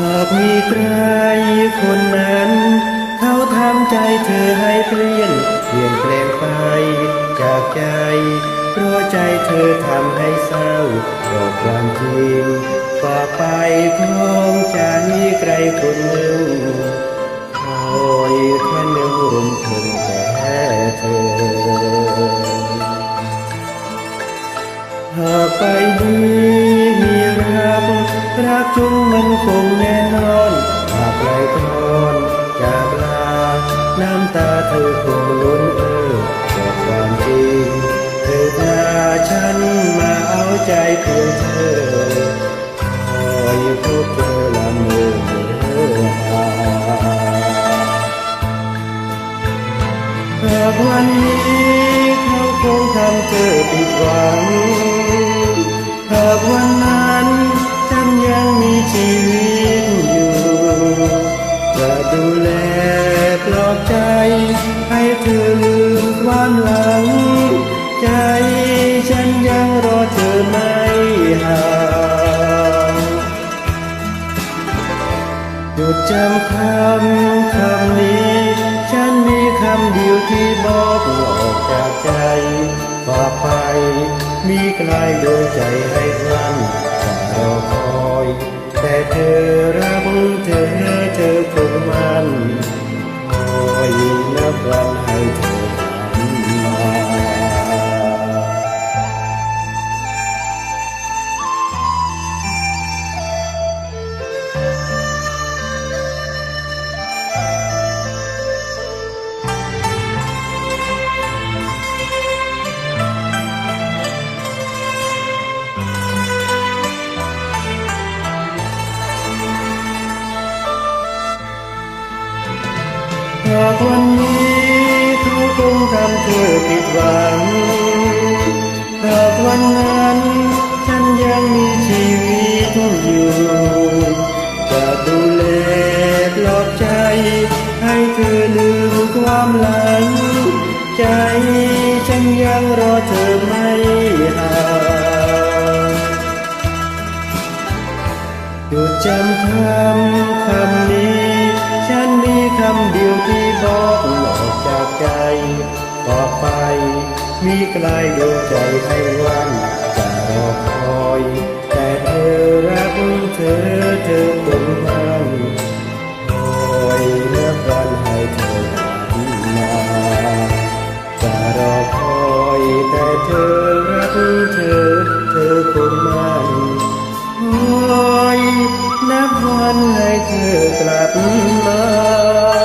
หากมีใครคนนั้น เขาทำใจเธอให้เปลี่ยนเปลี่ยนแปลงไปจากใจเพราะใจเธอทำให้เศร้าบอกความจริงต่อไปคงจะมีใครคนหนึ่งคอยแค่นึงรวมถึงแต่เธอหากไปนี้มีรัก รักจุงมันคงแน่นอนหากไกลคลอนจากลา น้ำตาเธอคงล้นเออบอกความจริง เธอพาฉันมาเอาใจเพื่อเธอคอยพบเธอละเมอหาหากวันนี้เขาคงทำเธอผิดหวังหากวันนั้น ชีวิตอยู่จะดูแลปลอบใจ ให้เธอลืมความหลัง ใจฉันยังรอเธอไม่ห่างหยุดจำคำคำนี้ ฉันมีคำเดียวที่บอกออกจากใจต่อไป มีกลายดวงใจให้วันจะรอคอย วันนั้นฉันยังมีชีวิตอยู่จะดูแลปลอบใจ ให้เธอลืมความหลัง ใจฉันยังรอเธอไม่ห่างหยุดจำคำคำนี้ ฉันมีคำเดียวที่บอกหลอกจากใจต่อไป มีกลายดวงใจให้วันจะรอคอย แต่เธอรักเธอเธอคงมันคอยนับวันให้เธอผ่านมาจะรอคอยแต่เธอรักเธอเธอคงมันคอยนับวันให้เธอกลับมา